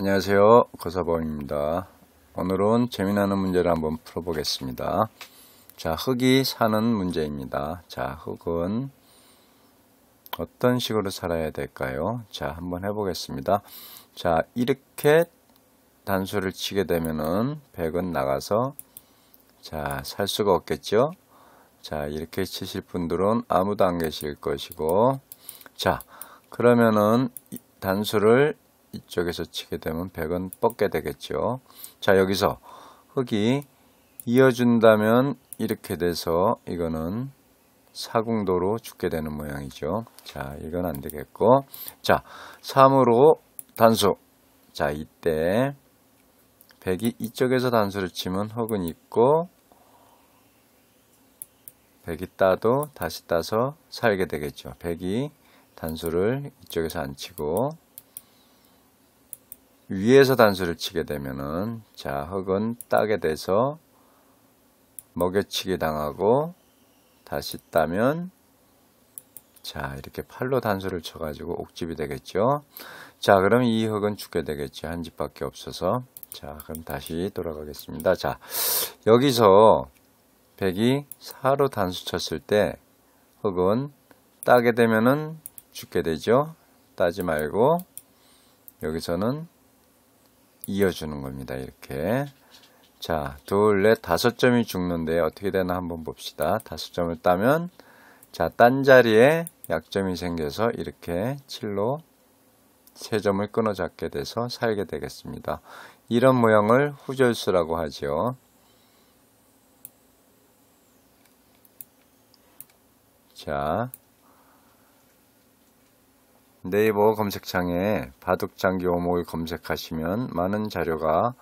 안녕하세요. 고사범입니다. 오늘은 재미나는 문제를 한번 풀어보겠습니다. 자, 흙이 사는 문제입니다. 자, 흙은 어떤 식으로 살아야 될까요? 자, 한번 해보겠습니다. 자, 이렇게 단수를 치게 되면은 100은 나가서 자, 살 수가 없겠죠? 자, 이렇게 치실 분들은 아무도 안 계실 것이고 자, 그러면은 단수를 이쪽에서 치게 되면 100은 뻗게 되겠죠. 자, 여기서 흙이 이어준다면 이렇게 돼서 이거는 사궁도로 죽게 되는 모양이죠. 자, 이건 안 되겠고. 자, 3으로 단수. 자, 이때 100이 이쪽에서 단수를 치면 흙은 있고 100이 따도 다시 따서 살게 되겠죠. 100이 단수를 이쪽에서 안 치고 위에서 단수를 치게 되면은 자 흙은 따게 돼서 먹여치기 당하고 다시 따면 자 이렇게 팔로 단수를 쳐가지고 옥집이 되겠죠? 자 그럼 이 흙은 죽게 되겠죠. 한 집밖에 없어서. 자 그럼 다시 돌아가겠습니다. 자 여기서 백이 4로 단수 쳤을 때 흙은 따게 되면은 죽게 되죠? 따지 말고 여기서는 이어주는 겁니다. 이렇게. 자, 둘, 넷, 다섯 점이 죽는데 어떻게 되나 한번 봅시다. 다섯 점을 따면, 자, 딴 자리에 약점이 생겨서 이렇게 7로 세 점을 끊어 잡게 돼서 살게 되겠습니다. 이런 모양을 후절수라고 하죠. 자, 네이버 검색창에 바둑장기 오목을 검색하시면 많은 자료가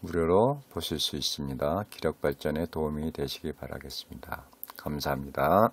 무료로 보실 수 있습니다. 기력 발전에 도움이 되시기 바라겠습니다. 감사합니다.